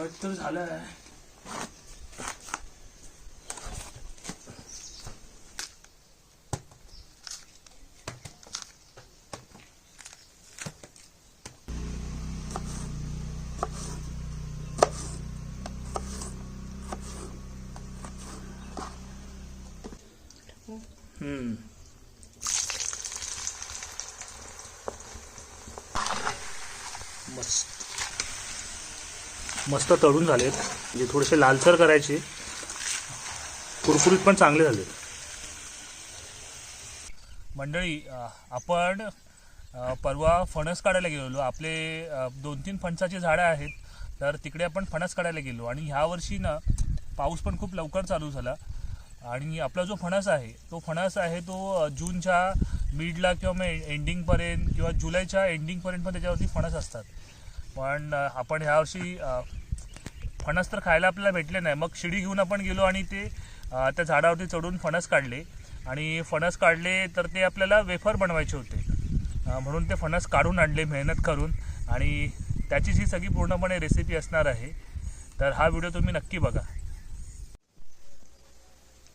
Cut तर झालाय हम्म मस्त मस्त तळून झालेत. म्हणजे थोडेसे लालसर करायचे कुरकुरीत पण चांगले झाले मंडळी आपण परवा फणस काढायला गेलेलो. आपले दोन तीन फणसाची झाडं आहेत. तर तिकडे आपण फणस काढायला गेलो. आणि ह्या वर्षी ना पाऊस पण खूप लवकर चालू झाला. आणि आपला जो फणस आहे तो फणस आहे तो जूनच्या मिडला किंवा मग एंडिंगपर्यंत किंवा जुलैच्या एंडिंगपर्यंत पण त्याच्यावरती फणस असतात. पण आपण ह्यावर्षी फणस तर खायला आपल्याला भेटले नाही. मग शिडी घेऊन आपण गेलो आणि ते त्या झाडावरती चढून फणस काढले. आणि फणस काढले तर ते आपल्याला वेफर बनवायचे होते. म्हणून ते फणस काढून आणले मेहनत करून. आणि त्याचीच ही सगळी पूर्णपणे रेसिपी असणार आहे. तर हा व्हिडिओ तुम्ही नक्की बघा.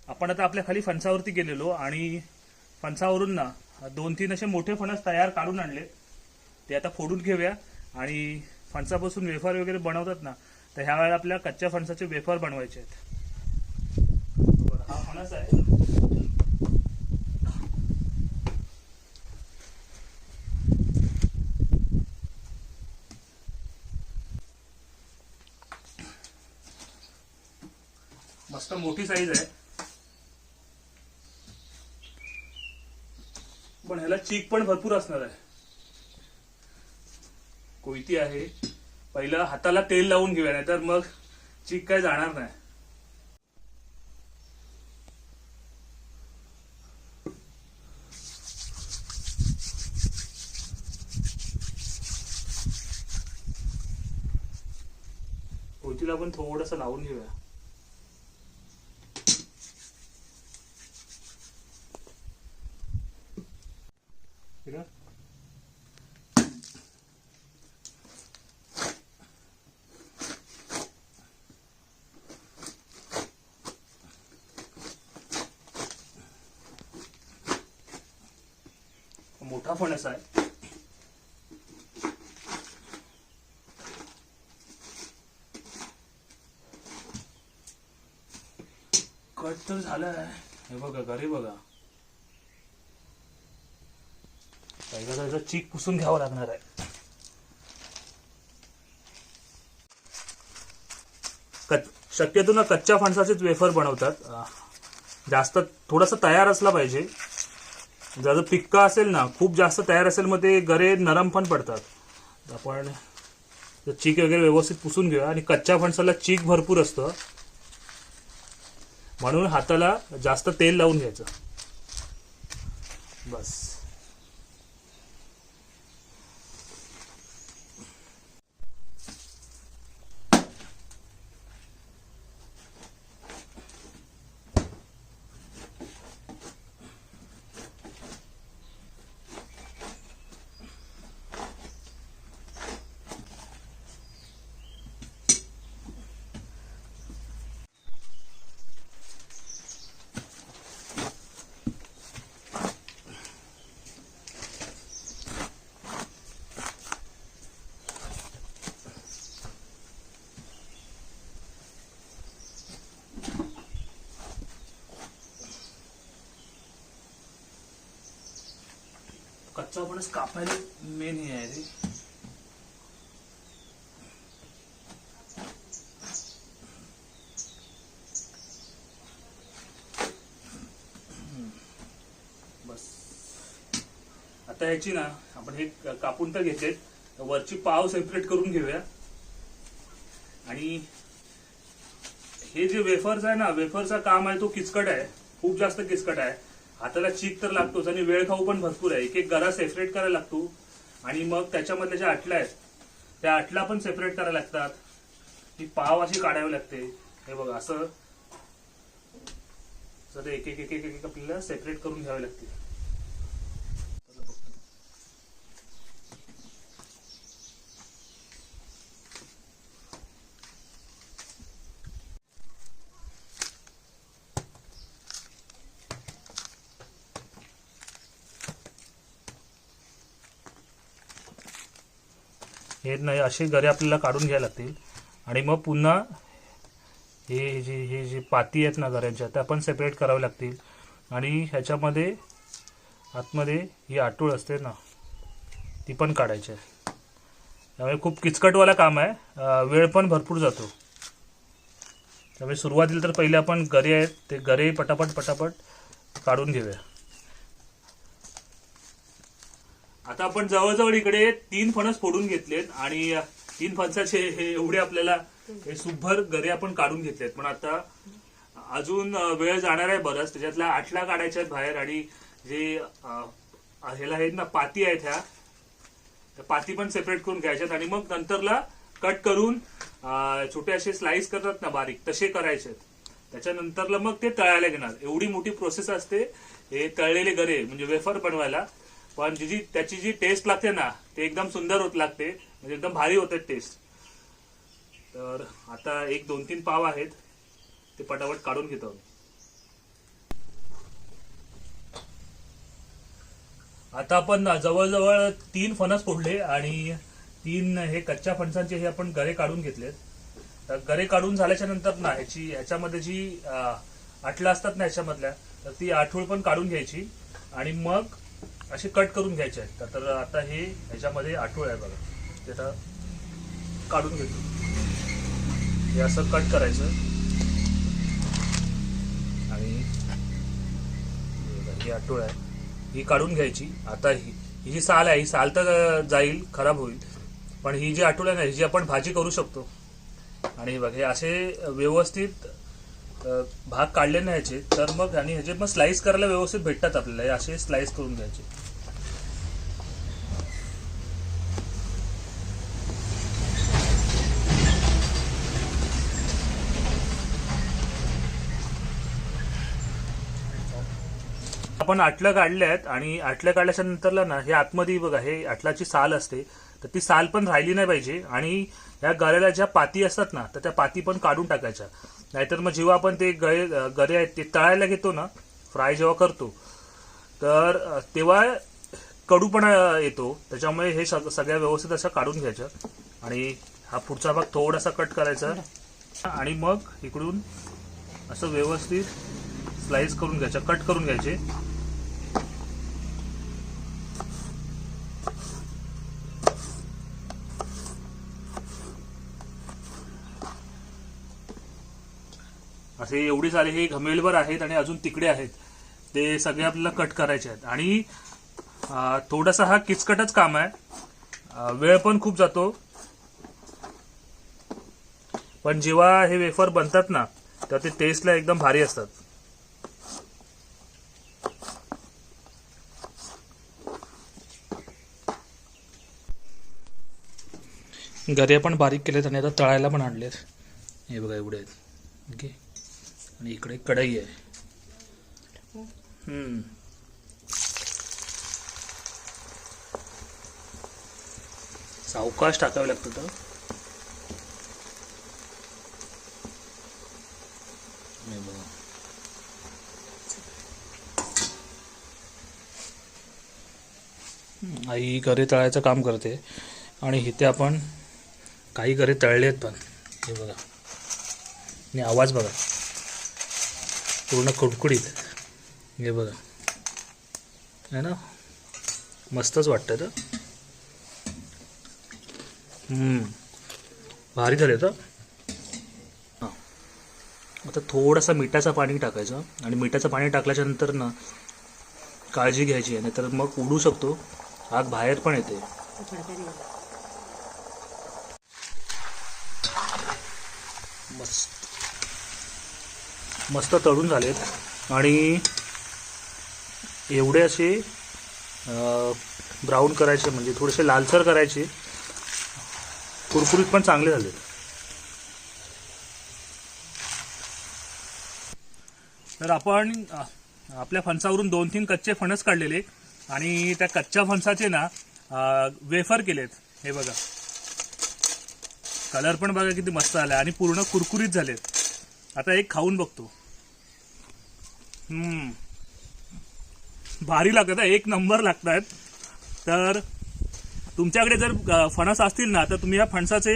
आपण आता आपल्या खाली फणसावरती गेलेलो आणि फणसावरून ना दोन तीन असे मोठे फणस तयार काढून आणले. ते आता फोडून घेऊया. आणि फणसापासून वेफर वगैरे बनवतात ना तर ह्या वेळेला आपल्या कच्च्या फणसाचे वेफर बनवायचे आहेत. हा फणस आहे. मस्त मोठी साईज आहे. पण ह्याला चीक पण भरपूर असणार आहे. कोयती आहे. पहिलं हाताला तेल लावून घेऊया नाहीतर मग चीक काय जाणार नाही. कोयतीला पण थोडस लावून घेऊया. ठीक know मोठा फणस आहे कट तर झालाय. हे बघा घरी बघा. पहिला त्याचा चीक पुसून घ्यावं लागणार आहे. कच- शक्यतो ना कच्च्या फणसाचेच वेफर बनवतात. जास्त थोडासा तयार असला पाहिजे. जर पिक्का असेल ना खूप जास्त तयार असेल मग ते गरे नरम पण पडतात. आपण चीक वगैरे व्यवस्थित पुसून घेऊया. आणि कच्च्या फणसाला चीक भरपूर असतं. म्हणून हाताला जास्त तेल लावून घ्यायचं. बस. कच्चा फणस कापायला मेन हे आहे रे. बस. आता ह्याची ना आपण हे कापून तर घेते वरची पाव सेपरेट करून घेऊया. आणि हे जे वेफर्स आहे ना वेफरचा काम आहे तो किचकट आहे. खूप जास्त किचकट आहे. हाताला चीक तर लागतोच आणि वेळ खाऊ पण भरपूर आहे. एक एक गरा सेपरेट करायला लागतो. आणि मग त्याच्यामधल्या ज्या अटल्या आहेत त्या अटला पण सेपरेट करायला लागतात. ती पाव अशी काढावी लागते. हे बघा असं. एक एक एक एक एक आपल्याला सेपरेट करून घ्यावे लागते. हे नाही असे गरे आपल्याला काढून घ्यायला लागतील. आणि मग पुन्हा हे जे हे जे पाती आहेत ना गऱ्यांच्या त्या पण सेपरेट कराव्या लागतील. आणि ह्याच्यामध्ये आतमध्ये ही आटूळ असते ना ती पण काढायची आहे. त्यामुळे खूप किचकटवाला काम आहे. वेळ पण भरपूर जातो. त्यामुळे सुरुवातीला तर पहिले आपण गरे आहेत ते गरे पटापट पटापट काढून घेऊया. आता आपण जवळजवळ इकडे तीन फणस फोडून घेतलेत आणि तीन फणसाचे हे एवढे आपल्याला हे सुभर गरे आपण काढून घेतलेत. पण आता अजून वेळ जाणार आहे बराच. त्याच्यातल्या आठला काढायच्या आहेत बाहेर आणि जे ह्याला आहेत ना पाती आहेत ह्या पाती पण सेपरेट करून घ्यायच्यात आणि मग नंतरला कट करून छोटे असे स्लाइस करतात ना बारीक तसे करायचे त्याच्यानंतरला मग ते तळायला घेणार. एवढी मोठी प्रोसेस असते हे तळलेले गरे म्हणजे वेफर बनवायला. पण जी जी त्याची जी टेस्ट लागते ना ते एकदम सुंदर होत लागते. म्हणजे एकदम भारी होते टेस्ट तर आता एक दोन तीन पाव आहेत. ते पटापट काढून घेतो आता आपण जवळजवळ तीन फणस फोडले आणि तीन हे कच्च्या फणसांचे हे आपण गरे काढून घेतलेत. तर गरे काढून झाल्याच्यानंतर ना ह्याची ह्याच्यामध्ये जी आठला आटलं असतात ना ह्याच्यामधल्या तर ती आठवळ पण काढून घ्यायची. आणि मग असे कट करून घ्यायचे आहेत. तर- आता हे ह्याच्यामध्ये आठवळ आहे बघा. ते आता काढून घेतो. हे असं कट करायचं. आणि बघा, ही आठवळ आहे. ही काढून घ्यायची. आता ही ही जी साल आहे ही साल तर जाईल खराब होईल. पण ही जी आठवळ आहे ना ही जी आपण भाजी करू शकतो. आणि बघा हे असे व्यवस्थित भाग काढले नाही याचे तर मग आणि ह्याचे मग स्लाइस करायला व्यवस्थित भेटतात आपल्याला. असे स्लाइस करून घ्यायचे. आपण आटलं काढले आहेत आणि आटलं काढल्याच्या नंतरला ना हे आतमध्ये बघा हे आटलाची साल असते तर ती साल पण राहिली नाही पाहिजे आणि या गळ्याला ज्या पाती असतात ना तर त्या पाती पण काढून टाकायच्या. नाहीतर मग जेव्हा आपण ते गळे गरे आहेत ते तळायला घेतो ना फ्राय जेव्हा करतो तर तेव्हा कडूपणा येतो. त्याच्यामुळे हे सग सगळ्या व्यवस्थित असं काढून घ्यायचं आणि हा पुढचा भाग थोडासा कट करायचा. आणि मग इकडून असं व्यवस्थित स्लाइस करून घ्यायचं कट करून घ्यायचे. असे एवढे सारे हे घमेलवर आहेत आणि अजून तिकडे आहेत. ते सगळे आपल्याला कट करायचे आहेत. आणि थोडासा हा किचकटच काम आहे. वेळ पण खूप जातो. पण जेव्हा हे वेफर बनतात ना तेव्हा ते टेस्टला एकदम भारी असतात. घरी आपण बारीक केलेत आणि आता तळायला पण आणलेत. हे बघा एवढे आहेत. ओके. आणि इकडे कढई आहे. सावकाश टाकावे लागतं तर. आई घरे तळायचं काम करते. आणि इथे आपण काही घरे तळले आहेत पण. हे बघा. आणि आवाज बघा. पूर्ण कुडकुडीत. हे बघा. आहे ना? मस्तच वाटतं तर. हम्म. भारी झाले तर हां. आता थोडासा मिठाचं पाणी टाकायचं आणि मिठाचं पाणी टाकल्याच्या नंतर ना काळजी घ्यायची आहे नाहीतर मग उडू शकतो. आग बाहेर पण येते. मस्त. मस्त तळून झालेत. आणि एवढे असे ब्राऊन करायचे म्हणजे थोडेसे लालसर करायचे. कुरकुरीत पण चांगले झाले तर आपण आपल्या फणसावरून दोन तीन कच्चे फणस काढलेले. आणि त्या कच्च्या फणसाचे ना वेफर केलेत. हे बघा. कलर पण बघा किती मस्त आला आणि पूर्ण कुरकुरीत झालेत. आता एक खाऊन बघतो. हम्म. भारी लागतात एक नंबर लागतात. तर तुमच्याकडे जर फणस असतील ना तर तुम्ही या फणसाचे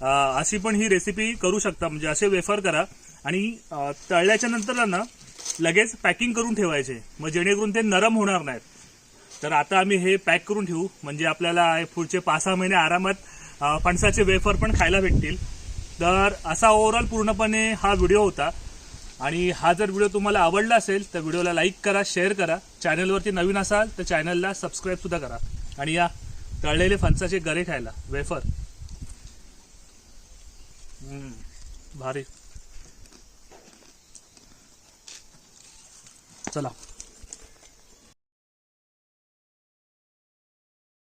अशी पण ही रेसिपी करू शकता. म्हणजे असे वेफर करा. आणि तळल्याच्या नंतर ना लगेच पॅकिंग करून ठेवायचे. मग जेणेकरून ते नरम होणार नाहीत. तर आता आम्ही हे पॅक करून ठेवू. म्हणजे आपल्याला पुढचे पाच सहा महिने आरामात फणसाचे वेफर पण खायला भेटतील. तर असा ओव्हरऑल पूर्णपणे हा व्हिडिओ होता. आणि हा जर व्हिडिओ तुम्हाला आवडला असेल तर व्हिडिओला लाईक करा शेअर करा. चॅनलवरती नवीन असाल तर चॅनलला सबस्क्राईबसुद्धा करा. आणि या तळलेले फणसाचे गरे खायला वेफर भारी. चला.